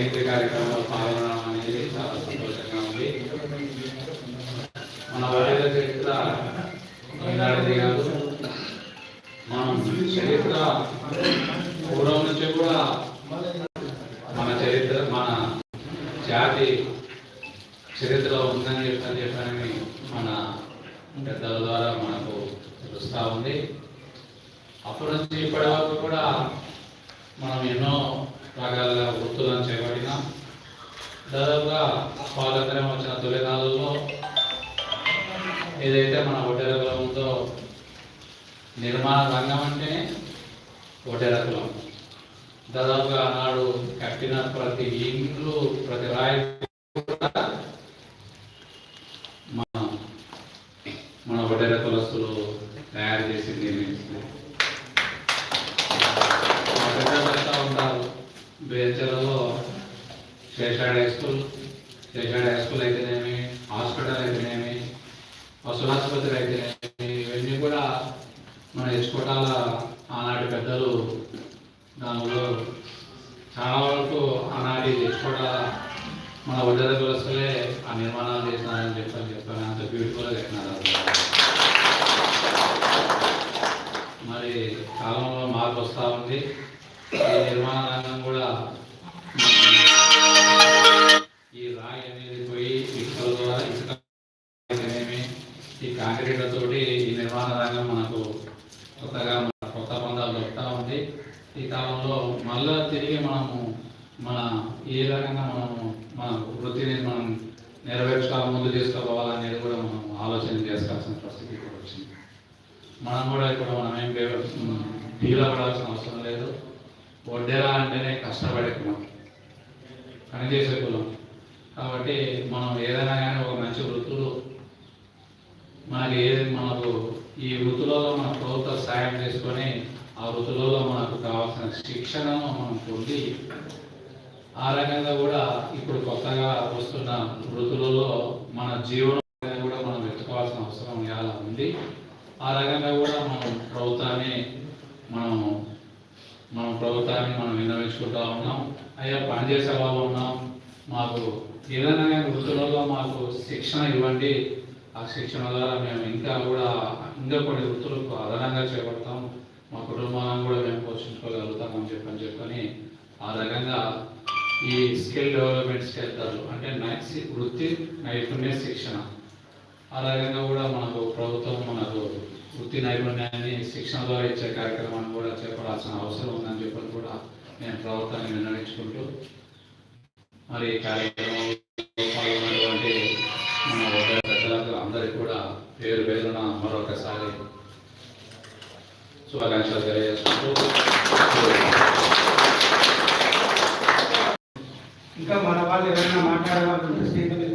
జయంతి కార్యక్రమంలో పాల్గొనడం అనేది చాలా సంతోషంగా ఉంది. మన వడిల చరిత్ర ఈనాటిది కాదు మనం చరిత్ర పూర్వం నుంచి కూడా మన చరిత్ర మన జాతి చరిత్రలో ఉందని చెప్పని చెప్పని మన పెద్దల ద్వారా మనకు తెలుస్తూ ఉంది. అప్పటి నుంచి ఇప్పటి వరకు కూడా మనం ఎన్నో రకాల వృత్తులను చేపట్టిన దాదాపుగా స్వాతంత్ర్యం వచ్చిన తొలినాళ్ళలో ఏదైతే మన ఒడ్డెర కులం ఉందో నిర్మాణ రంగం అంటే ఒడ్డెర కులం. దాదాపుగా ఆనాడు కట్టిన ప్రతి ఇండ్లు ప్రతి రాయి మన మన ఒడ్డెర కులస్తులు తయారు చేసి నిర్మించింది బేచలలో Seshad high school Seshad high school అయితేనేమి హాస్పిటల్ అయితేనేమి పశు ఆసుపత్రి అయితేనేమి ఇవన్నీ కూడా మన ఎచ్చుకోటాల ఆనాటి పెద్దలు దానిలో చాలా వరకు ఆనాటి ఎచ్చుకోటాల మన వడ్డర కులస్తులే ఆ నిర్మాణాలు చేసినారని చెప్పని చెప్పాను అంత బ్యూటిఫుల్గా కట్టినారు మరి కాలంలో మార్పు వస్తూ ఉంది. ఈ నిర్మాణ రంగం కూడా అయితేనేమి, ఈ కాంక్రీట్లతోటి ఈ నిర్మాణ రంగం మనకు కొత్తగా మన కొత్త పందాలు దొరుకుతూ ఉంది. ఈ కాలంలో మళ్ళా తిరిగి మనము మన ఏ రకంగా మనము మన వృత్తిని మనం నెరవేర్చుకోవాలి ముందు తీసుకోవాలనేది కూడా మనం ఆలోచన చేసుకోవాల్సిన పరిస్థితి కూడా వచ్చింది. మనం కూడా ఇప్పుడు మనం ఏం డీల్ అవ్వాల్సిన అవసరం లేదు. వడ్డేరా అంటేనే కష్టపడే కులం. పనిచేసే కులం. కాబట్టి మనం ఏదైనా కానీ ఒక మంచి వృత్తులు మనకి ఏది మనకు ఈ వృత్తులలో మన ప్రభుత్వ సాయం చేసుకొని ఆ వృత్తులలో మనకు కావాల్సిన శిక్షణను మనం పొంది ఆ రకంగా కూడా ఇప్పుడు కొత్తగా వస్తున్న వృత్తులలో మన జీవనం కూడా మనం వెతుకోవాల్సిన అవసరం ఇవాళ ఉంది. ఆ రకంగా కూడా మనం ప్రభుత్వాన్ని మనం మన ప్రభుత్వాన్ని మనం విన్నవించుకుంటా ఉన్నాం. అయ్యా పనిచేసే వాళ్ళు ఉన్నాం. మాకు ఏదైనా వృత్తులలో మాకు శిక్షణ ఇవ్వండి. ఆ శిక్షణ ద్వారా మేము ఇంకా కూడా ఇంకా కొన్ని వృత్తులకు అదనంగా చేపడతాం. మా కుటుంబాలను కూడా మేము పోషించుకోగలుగుతామని చెప్పని చెప్పని ఆ రకంగా ఈ స్కిల్ డెవలప్మెంట్స్కి వెళ్తారు అంటే నై- వృత్తి నైపుణ్య శిక్షణ. ఆ రకంగా కూడా మనకు ప్రభుత్వం మనకు వృత్తి నైపుణ్యాన్ని శిక్షణ ద్వారా ఇచ్చే కార్యక్రమాన్ని కూడా చేపడాల్సిన అవసరం ఉందని చెప్పని కూడా నేను ప్రభుత్వాన్ని నిర్ణయించుకుంటూ మరి కార్యక్రమం పాల్గొన్నటువంటి మన అందరికీ కూడా పేరు పేరున మరొకసారి శుభాకాంక్షలు తెలియజేసుకుంటూ ఇంకా మన వాళ్ళు ఎవరైనా మాట్లాడాలనుకుంటే